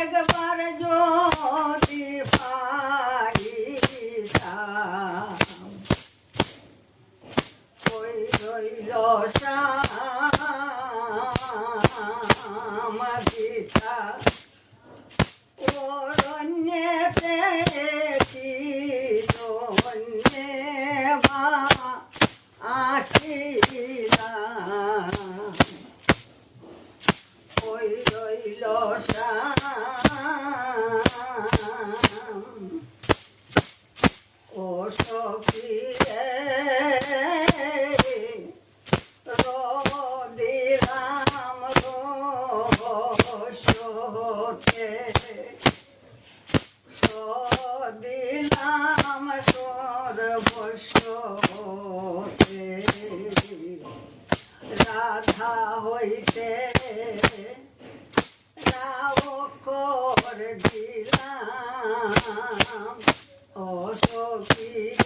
একবার যদি ওই রইল সামাদিতা অরণ্যেতে কি ধন্যে মা। ও সখী রদিরাম রোশোতে সদিলাম সর্বস্বতে রাধা হইতে রাও কর দিলাম ও সখী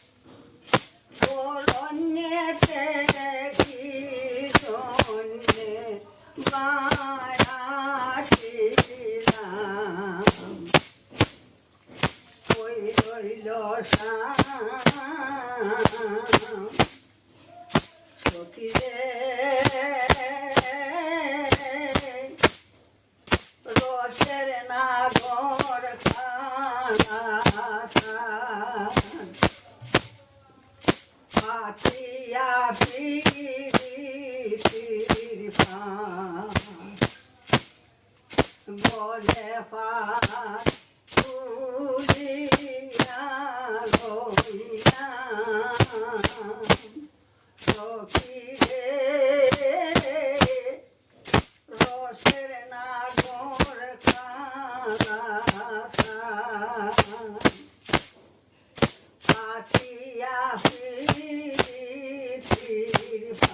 জমি ছাইয়ে আমি রসরাজ পাতিয়া পিরিতির বলে পাত তুলিয়া লইয়া সখী রে রসের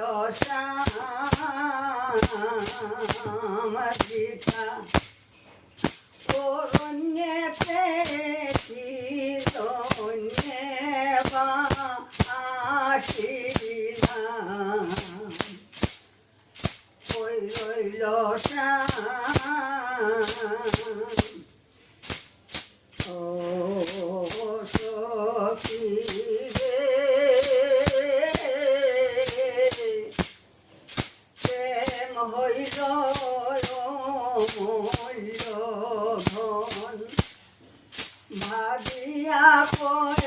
শ্যাম গীতা অরণ্যেতে কি ভাবিয়া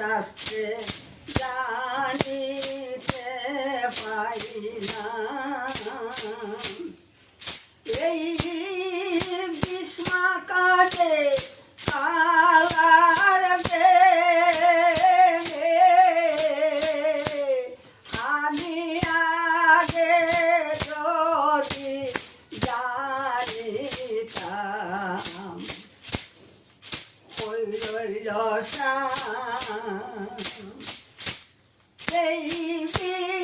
শাস্ত্রে জানিতে পাই এই see, see.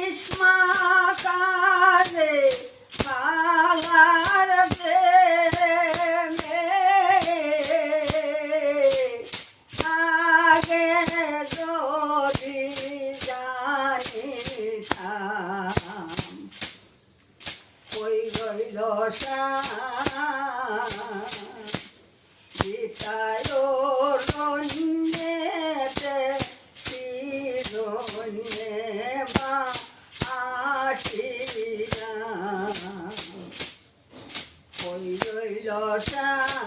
রইল